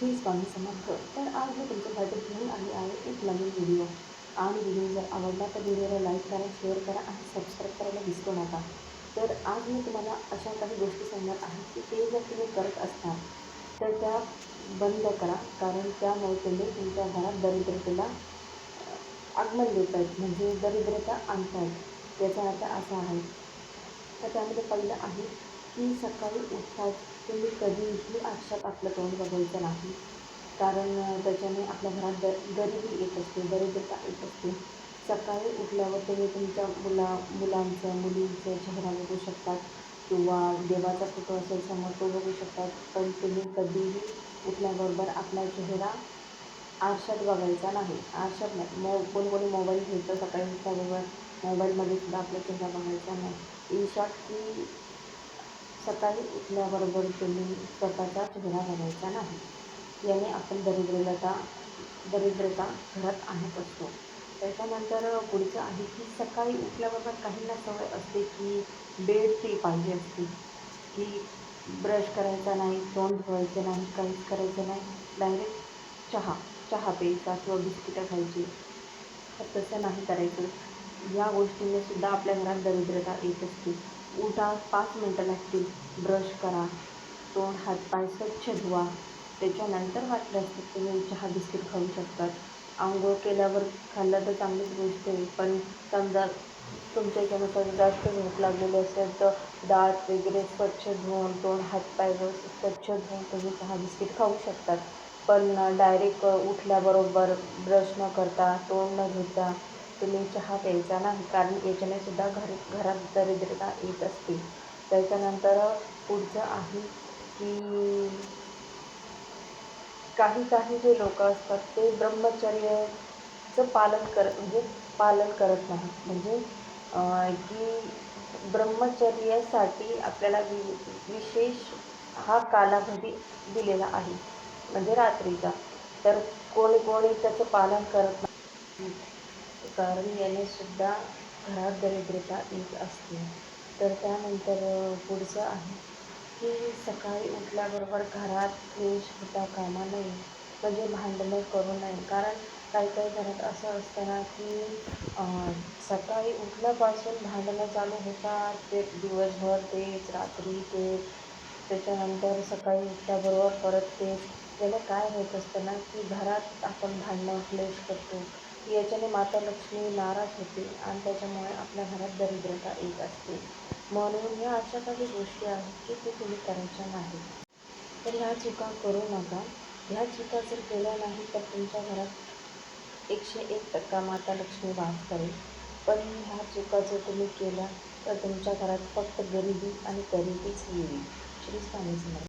श्री स्वामी समर्थ तर आज मी तुमच्यासाठी घेऊन आली आहे एक नवीन व्हिडिओ आणि व्हिडिओ जर आवडला तर व्हिडिओला लाईक करा शेअर करा आणि सबस्क्राईब करायला विसरू नका. तर आज मी तुम्हाला अशा काही गोष्टी सांगणार आहे की ते जर तुम्ही करत असताल तर त्या बंद करा. कारण त्यामुळे तुम्ही तुमच्या घरात दरिद्रतेला आगमन देत आहेत. म्हणजे दरिद्रता आणत आहेत याचा अर्थ असा आहे. तर त्यामध्ये पहिलं आहे की सकाळी उठताच तुम्ही कधीही आरशात आपलं तोंड बघायचं नाही. कारण त्याच्याने आपल्या घरात द गरिबी येत असते दरिद्रता येत असते. सकाळी उठल्यावर तुम्ही तुमच्या मुला मुलांचं मुलींचं चेहरा बघू शकतात किंवा देवाचा फोटो असेल समोर तो बघू शकतात. पण तुम्ही कधीही उठल्याबरोबर आपला चेहरा आरशात बघायचा नाही. आरशात नाही. मो कोणी कोणी मोबाईल घ्यायचं सकाळी उठल्याबरोबर मोबाईलमध्ये सुद्धा आपला चेहरा बघायचा नाही. इन शॉर्ट की सकाळी उठल्याबरोबर तुम्ही स्वतःचा चेहरा बघायचा नाही. याने आपण दरिद्रता दरिद्रता घरात आणत असतो. त्याच्यानंतर पुढचं आहे की सकाळी उठल्याबरोबर काहींना सवय असते की बेड टी पाहिजे असते. की ब्रश करायचा नाही तोंड धुवायचं नाही काहीच करायचं नाही. डायरेक्ट चहा चहा प्यायचा किंवा बिस्किटं खायची. तर तसं नाही करायचं. या गोष्टीने सुद्धा आपल्या घरात दरिद्रता येत असते. उठा पाच मिनटं लागतील. ब्रश करा. तोंड हातपाय स्वच्छ धुवा. त्याच्यानंतर वाटल्यास तुम्ही चहा बिस्किट खाऊ शकतात. आंघोळ केल्यावर खाल्लं तर चांगलीच गोष्ट आहे. पण समजा तुमच्या याच्यानुसार जास्त भूक लागलेली असेल तर दात वगैरे स्वच्छ धुवून तोंड हातपाय व्यवस्थित स्वच्छ धुवून तुम्ही चहा बिस्किट खाऊ शकतात. पण डायरेक्ट उठल्याबरोबर ब्रश न करता तोंड न धुता तुम्ही चहा प्यायचा नाही कारण याच्यानेसुद्धा घर घरात दरिद्रता येत असते. त्याच्यानंतर पुढचं आहे की काही काही जे लोक असतात ते ब्रह्मचर्याचं पालन करत म्हणजे पालन करत नाही म्हणजे की ब्रह्मचर्यासाठी आपल्याला वि विशेष हा कालावधी दिलेला आहे. म्हणजे रात्रीचा. तर कोणी कोणी त्याचं पालन करत नाही. कारण याने सुद्धा घरात दरिद्रता येत असते. तर त्यानंतर पुढचं आहे की सकाळी उठल्याबरोबर घरात फ्रेश होता कामा नये म्हणजे भांडणं करू नये. कारण काही काही घरात असं असतं ना की सकाळी उठल्यापासून भांडणं चालू होतात. ते दिवसभर तेच रात्री तेच. त्याच्यानंतर सकाळी उठल्याबरोबर परत तेच. त्याला काय होत असतं ना की घरात आपण भांडणं फ्लेश करतो. याच्याने माता लक्ष्मी नाराज होते आणि त्याच्यामुळे आपल्या घरात दरिद्रता येत असते. म्हणून ह्या अशा काही गोष्टी आहेत की ते तुम्ही करायच्या नाही. तर ह्या चुका करू नका. ह्या चुका जर केल्या नाही तर तुमच्या घरात एकशे एक टक्का माता लक्ष्मी वास करेल. पण ह्या चुका जर तुम्ही केल्या तर तुमच्या घरात फक्त गरिबी आणि गरिबीच येईल. श्री स्वामी समर्थ.